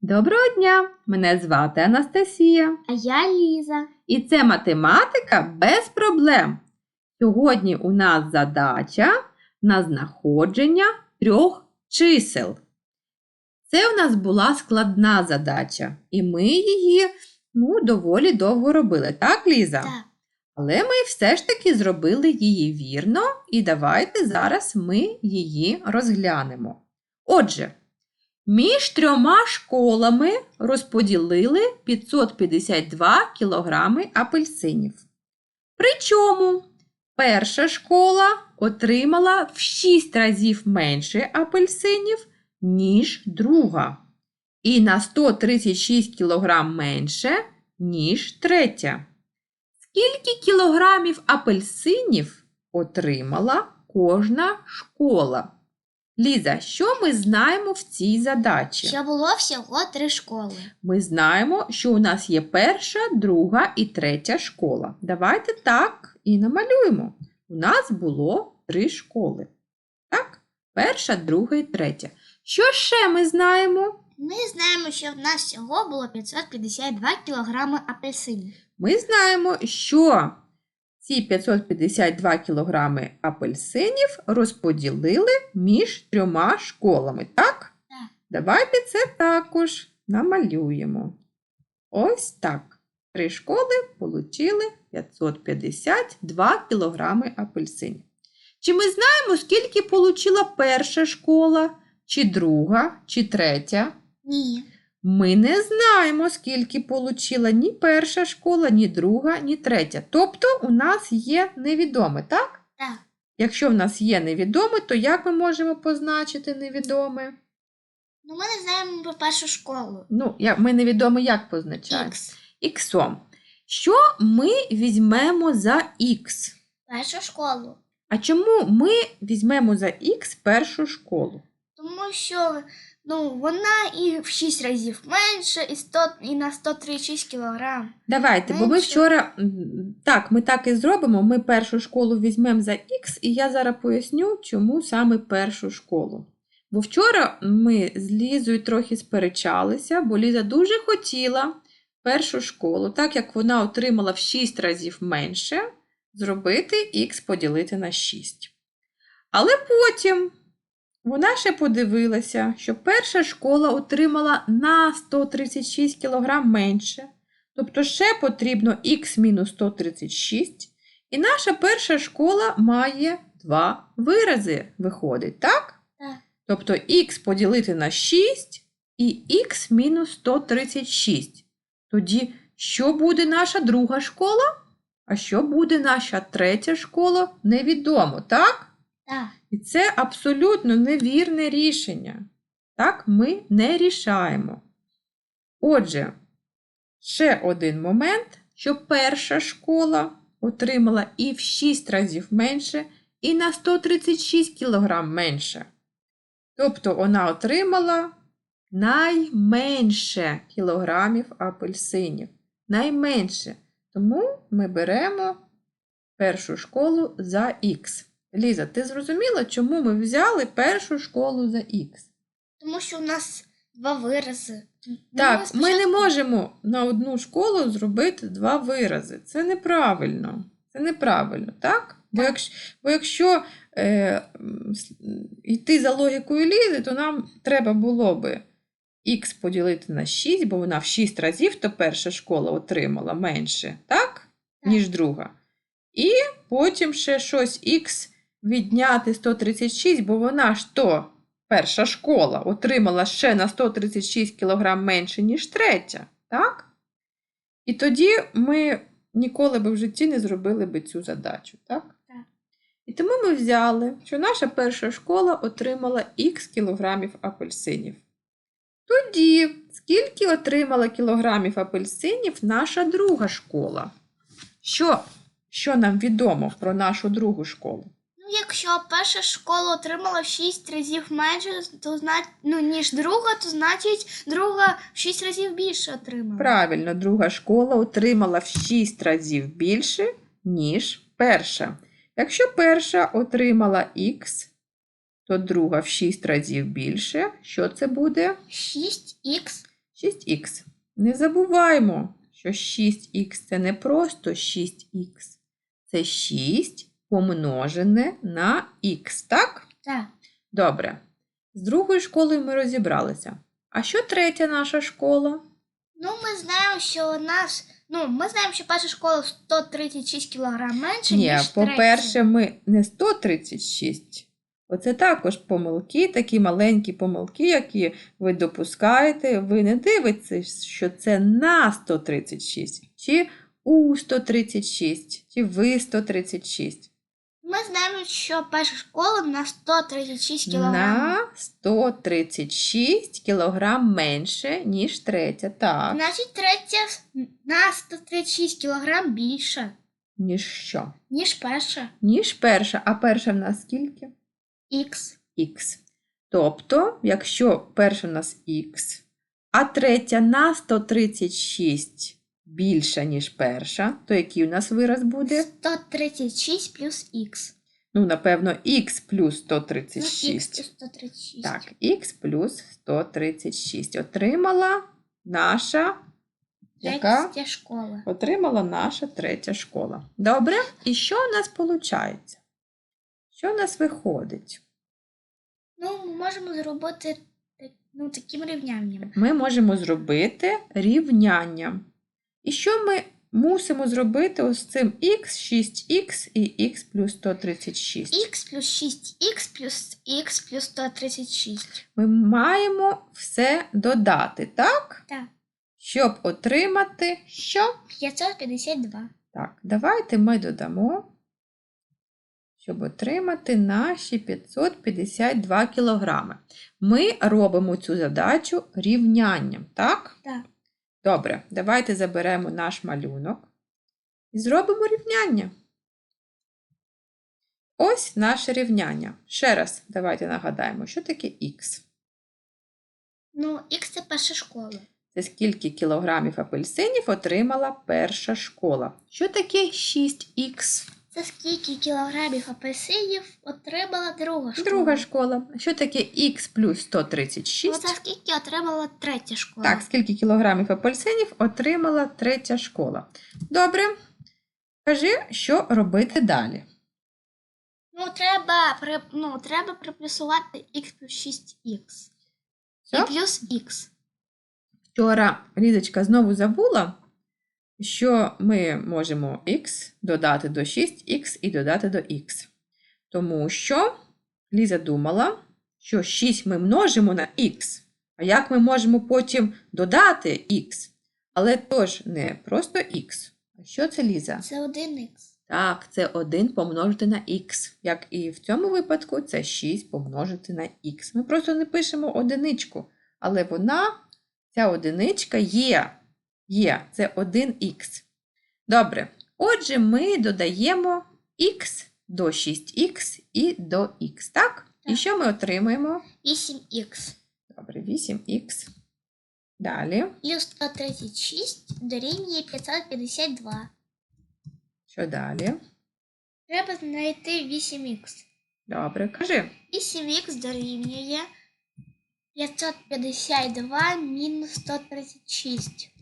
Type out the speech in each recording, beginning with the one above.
Доброго дня! Мене звати Анастасія. А я Ліза. І це математика без проблем. Сьогодні у нас задача на знаходження трьох чисел. Це у нас була складна задача, і ми її ну, доволі довго робили, так, Ліза? Так. Але ми все ж таки зробили її вірно, і давайте зараз ми її розглянемо. Отже, між трьома школами розподілили 552 кілограми апельсинів. Причому перша школа отримала в 6 разів менше апельсинів, ніж друга, і на 136 кілограм менше, ніж третя. Скільки кілограмів апельсинів отримала кожна школа? Ліза, що ми знаємо в цій задачі? Що було всього три школи. Ми знаємо, що у нас є перша, друга і третя школа. Давайте так і намалюємо. У нас було три школи. Так? Перша, друга і третя. Що ще ми знаємо? Ми знаємо, що в нас всього було 552 кілограми апельсинів. Ми знаємо, що ці 552 кілограми апельсинів розподілили між трьома школами, так? Так. Давайте це також намалюємо. Ось так. Три школи отримали 552 кілограми апельсинів. Чи ми знаємо, скільки отримала перша школа, чи друга, чи третя? Ні. Ми не знаємо, скільки получила ні перша школа, ні друга, ні третя. Тобто у нас є невідоме, так? Так. Якщо в нас є невідоме, то як ми можемо позначити невідоме? Ну ми не знаємо про першу школу. Ну, я- ми невідоме як позначаємо? Х. Іксом. Що ми візьмемо за х? Першу школу. А чому ми візьмемо за х першу школу? Тому що ну, вона і в 6 разів менше, і, 100, і на 136 кілограм. Давайте, бо ми Менше. вчора м, так, ми так і зробимо. Ми першу школу візьмемо за Х, і я зараз поясню, чому саме першу школу. Бо вчора ми з Лізою трохи сперечалися, бо Ліза дуже хотіла першу школу, так як вона отримала в 6 разів менше, зробити х поділити на 6. Але потім вона ще подивилася, що перша школа отримала на 136 кг менше. Тобто ще потрібно х мінус 136. І наша перша школа має два вирази, виходить, так? Так. Тобто х поділити на 6 і х мінус 136. Тоді що буде наша друга школа? А що буде наша третя школа? Невідомо, так? Так. І це абсолютно невірне рішення. Так, ми не рішаємо. Отже, ще один момент, що перша школа отримала і в 6 разів менше, і на 136 кг менше. Тобто вона отримала найменше кілограмів апельсинів. Найменше. Тому ми беремо першу школу за х. Ліза, ти зрозуміла, чому ми взяли першу школу за х? Тому що у нас два вирази. Так, ми не можемо на одну школу зробити два вирази. Це неправильно. Це неправильно, так? Бо якщо, бо якщо е, йти за логікою Лізи, то нам треба було би х поділити на 6, бо вона в 6 разів, то перша школа отримала менше, так? Ніж друга. І потім ще щось х відняти 136, бо вона ж то перша школа отримала ще на 136 кг менше, ніж третя, так? І тоді ми ніколи би в житті не зробили би цю задачу, так? Так. І тому ми взяли, що наша перша школа отримала х кілограмів апельсинів. Тоді, скільки отримала кілограмів апельсинів наша друга школа? Що, що нам відомо про нашу другу школу? Якщо перша школа отримала в 6 разів менше, то зна... ну, ніж друга, то значить друга в 6 разів більше отримала. Правильно, друга школа отримала в 6 разів більше, ніж перша. Якщо перша отримала х, то друга в 6 разів більше. Що це буде? 6х 6х. Не забуваємо, що 6х це не просто 6х. Це 6 помножене на х, так? Так. Добре. З другою школою ми розібралися. А що третя наша школа? Ну, ми знаємо, що у нас. Ну, ми знаємо, що перша школа 136 кг менше, Ні, ніж по-перше, ми не 136. Оце також помилки, такі маленькі помилки, які ви допускаєте. Ви не дивитеся, що це на 136, чи у 136, чи ви 136. Знаємо, що перша школа на 136 кг. На 136 кг менше, ніж третя. Так. Значить, третя на 136 кг більше, Ніж що? ніж перша. Ніж перша. А перша в нас скільки? Х. х. Тобто, якщо перша у нас х, а третя на 136 більша, ніж перша, то який у нас вираз буде? 136 плюс х. Ну, напевно, х плюс Ну, х 136. плюс 136. Так, х плюс 136. Отримала наша. Яка? Третя школа. Отримала наша третя школа. Добре? І що у нас виходить? Що у нас виходить? Ну, ми можемо зробити ну, таким рівнянням. ми можемо зробити рівняння. І що ми мусимо зробити ось цим х, 6х і х плюс 136? х плюс 6х плюс х плюс 136. Ми маємо все додати, так? Так. Щоб отримати що? 552. Так, давайте ми додамо, щоб отримати наші 552 кілограми. Ми робимо цю задачу рівнянням, так? Так. Добре, давайте заберемо наш малюнок і зробимо рівняння. Ось наше рівняння. Ще раз давайте нагадаємо, що таке х. Ну, х це перша школа. Це скільки кілограмів апельсинів отримала перша школа. Що таке 6х? Це скільки кілограмів апельсинів отримала друга школа. Друга школа. Що таке х плюс Ну, 136? це скільки отримала третя школа. Так, скільки кілограмів апельсинів отримала третя школа. Добре. Кажи, що робити далі. Ну, треба, ну, треба приплюсувати х плюс 6х. Все? І плюс х. Вчора Лізочка знову забула, що ми можемо х додати до 6х і додати до х. Тому що Ліза думала, що 6 ми множимо на х. А як ми можемо потім додати х? Але тож не просто х. А що це Ліза? Це 1х. Так, це 1 помножити на х. Як і в цьому випадку, це 6 помножити на х. Ми просто не пишемо одиничку, але вона, ця одиничка є. Є, це 1х. Добре. Отже, ми додаємо х до 6х і до х, так? І що ми отримаємо? 8х. Добре, 8х. Далі. Плюс 136 дорівнює 552. Що далі? Треба знайти 8х. Добре, кажи. 8х дорівнює 552 мінус 136.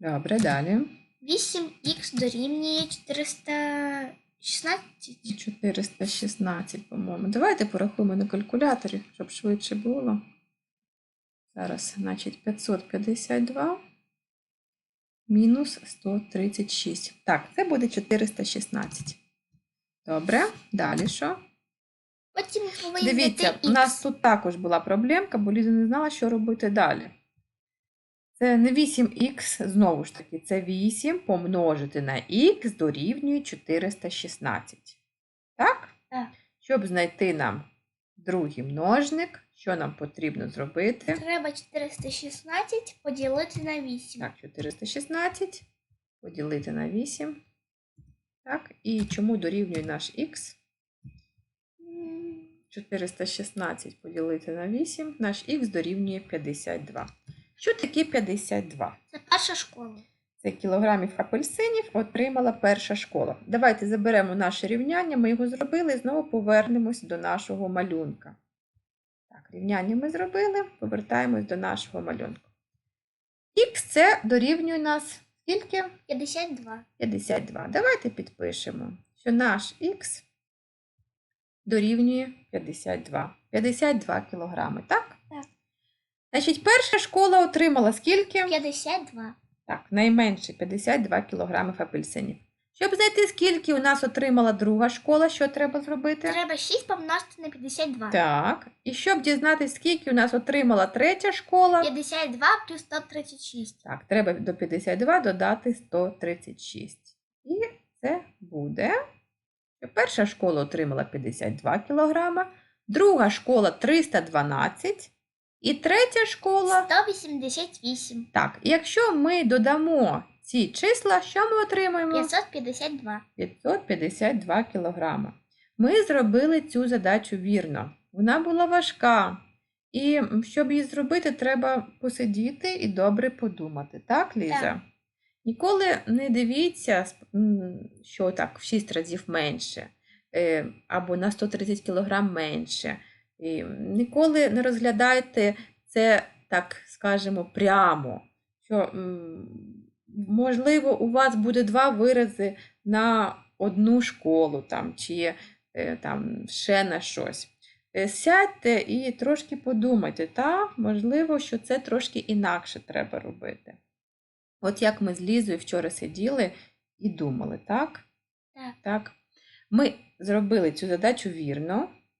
Добре, далі. 8х дорівнює 416. 416, по-моєму. Давайте порахуємо на калькуляторі, щоб швидше було. Зараз, значить, 552 мінус 136. Так, це буде 416. Добре, далі що? Потім Дивіться, у нас тут також була проблемка, бо Ліза не знала, що робити далі. Це не 8х, знову ж таки, це 8 помножити на х дорівнює 416. Так? Так. Щоб знайти нам другий множник, що нам потрібно зробити? Треба 416 поділити на 8. Так, 416 поділити на 8. Так, і чому дорівнює наш х? 416 поділити на 8, наш х дорівнює 52. Що таке 52? Це перша школа. Це кілограмів апельсинів отримала перша школа. Давайте заберемо наше рівняння, ми його зробили і знову повернемось до нашого малюнка. Так, рівняння ми зробили, повертаємось до нашого малюнку. Х це дорівнює нас скільки? 52. 52. Давайте підпишемо, що наш х дорівнює 52. 52 кілограми, так? Значить, перша школа отримала скільки? 52. Так, найменше 52 кілограмів апельсинів. Щоб знайти, скільки у нас отримала друга школа, що треба зробити? Треба 6 помножити на 52. Так. І щоб дізнатися, скільки у нас отримала третя школа, 52 плюс 136. так, треба до 52 додати 136. І це буде. Перша школа отримала 52 кілограма, друга школа 312, і третя школа. 188. Так, якщо ми додамо ці числа, що ми отримаємо? 552. 552 кілограма. Ми зробили цю задачу вірно. Вона була важка. І щоб її зробити, треба посидіти і добре подумати. Так, Ліза? Так. Ніколи не дивіться, що так в 6 разів менше, е, або на 130 кілограм менше. І ніколи не розглядайте це, так скажемо, прямо. Що, можливо, у вас буде два вирази на одну школу там, чи е, там, ще на щось. Е, Сядьте і трошки подумайте, та, можливо, що це трошки інакше треба робити. От як ми з Лізою вчора сиділи і думали, так? Так. Так. Ми зробили цю задачу вірно.